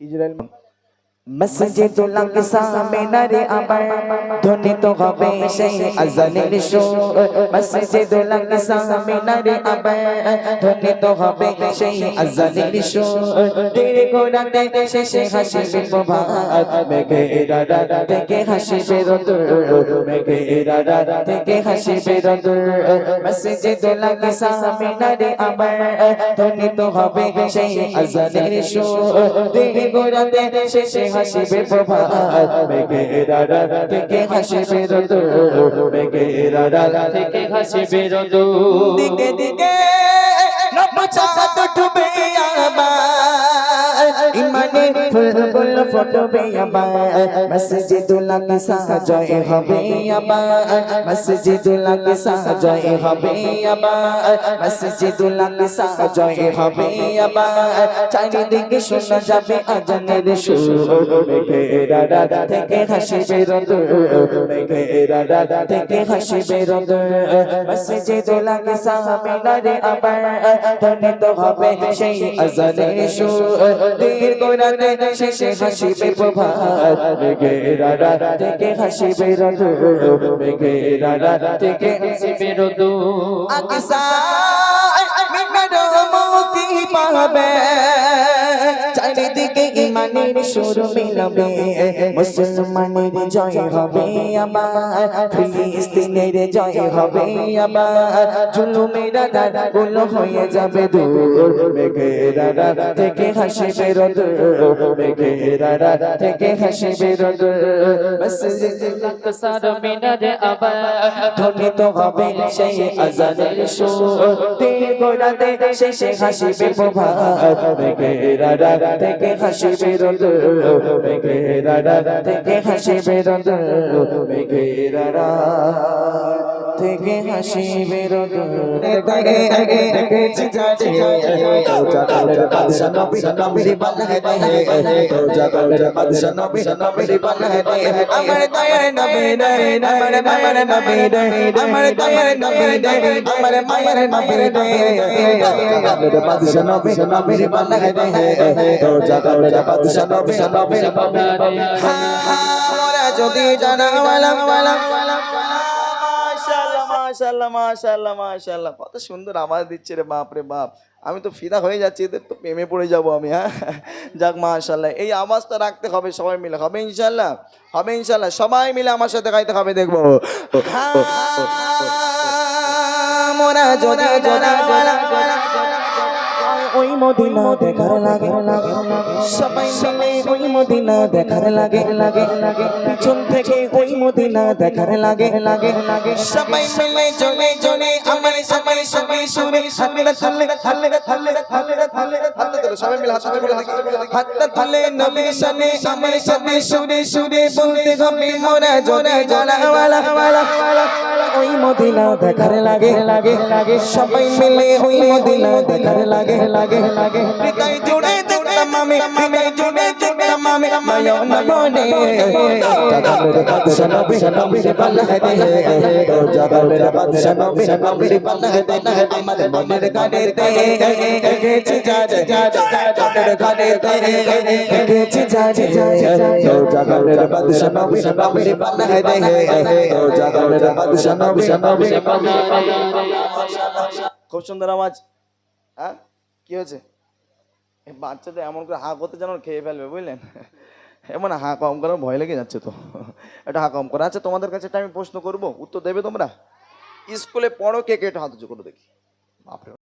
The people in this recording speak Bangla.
İcrel মসজিদুল আকসা মিনারে আবার ধ্বনিত হবে সেই আজানের সুর। মসজিদুল আকসা মিনারে আবার ধ্বনিত হবে সেই আজানের সুর। তেরে গোরাতে শেষে মেঘেরা রাত থেকে হাসিবে রোদুর মেঘেরা রাত থেকে হাসিবে ধ্বনিত হবে সেই আজানের সুর। তেরে গোরাতে শেষে হাসিবে প্রভাত মেঘেরা রাত থেকে হাসিবে রোদুর মেঘেরা রাত থেকে হাসিবে রোদুর দিকে দিকে নবচাঁদ ডুবে আবার ফুল ফটবে আবার মসজিদুল আকসা জয় হবে আবার মসজিদুল আকসা জয় হবে আবার মসজিদুল আকসা জয় হবে আবার চারিদিকে শোনা যাবে আজানের সুর। মেঘেরা রাত থেকে হাসিবে রোদুর মেঘেরা রাত থেকে হাসিবে রোদুর মসজিদুল আকসা মিনারে আবার ধ্বনিত হবে সেই আজানের সুর। দীর্ঘ রাতে শেষে হাসিবে প্রভাত মেঘেরা রাত থেকে হাসিবে রোদুর মেঘেরা রাত। থেকে হাসিবে রোদুর আকসা মিনার মুক্তি পাবে। ইমানের সুর মিলবে মুসলমানের জয় হবে আবার ফিলিস্তিনের জয় হবে আবার জুলুমেরা গুলো হয়ে যাবে দূর মেঘেরা রাত থেকে হাসিবে রোদুর মেঘেরা রাত থেকে মিনারে আবার ধ্বনিত হবে সেই আজানের সুর রাতে শেষে হাসিবে প্রভাত মেঘেরা রাত থেকে হাসিবে রোদুর মেঘেরা থেকে হাসি রোদুর মেঘেরা থেকে হাসিবে রোদুর আগে আগে দেখেছি যারে তো জাগালের বাদশা নবী নবীর বানায় দে তো জাগালের বাদশা নবী নবীর বানায় দে আমার দয়ার নবী দে আমার মায়ের নবী দে আমার দয়ার নবী দে আমার মায়ের নবী দে জাগালের বাদশা নবী নবীর বানায় দে তো জাগালের বাদশা নবী নবীর বানায় দে আমরা যদি জানা ওয়ালা ওয়ালা মাশাল্লাহ মাশাল্লাহ মাশাআল্লাহ কত সুন্দর আওয়াজ দিচ্ছে রে বাপ রে বাপ আমি তো ফিদা হয়ে যাচ্ছি এদের তো প্রেমে পড়ে যাব আমি হ্যাঁ যাক মাশাল্লাহ এই আওয়াজটা রাখতে হবে সবাই মিলে হবে ইনশাআল্লাহ হবে ইনশাল্লাহ সবাই মিলে আমার সাথে গাইতে হবে দেখব মোরা জোনা জোনা জনা ওই মদিনা দেখার লাগে। সবাই মিলে ওই মদিনা দেখার লাগে। লাগে লাগে পিছন থেকে ওই মদিনা দেখার লাগে। লাগে লাগে সবাই মিলে জনে জনে আমার সবাই সবাই সুরে থালে থালে থালে থালে থালে হাতটা সবাই মিলে ধরে দেখি। হাতটা থালে নবী শানে আমার সাথে সুরে সুরে বলতে হবে, মোরা জনে জানা ওয়ালা ওয়ালা ওই মদিনা দেখার লাগে। লাগে লাগে সবাই মিলে ওই মদিনা দেখার লাগে। লাগে। লাগে হৃদয় জুড়ে দেখতাম আমি হৃদয় জুড়ে দেখতাম আমি মায়া না বনে বাদশা নবী নবীর বানায় দে ও বাদশা নবী নবীর বানায় দে আমার মনের গানে দে দেখেছি যা যা মনের গানে দে দেখেছি যা যা ও বাদশা নবী নবীর বানায় দে ও বাদশা নবী নবীর খুব সুন্দর আওয়াজ হ্যাঁ কি হয়েছে তো এমন করে হা করতে যেন খেয়ে ফেলবে বুঝলেন? এমন হা কম করার ভয় লেগে যাচ্ছে তো। এটা হা কম করা। আচ্ছা তোমাদের কাছে এটা আমি প্রশ্ন করব। উত্তর দেবে তোমরা? স্কুলে পড়ো কে কে এটা হাত করে দেখি। বাপরে।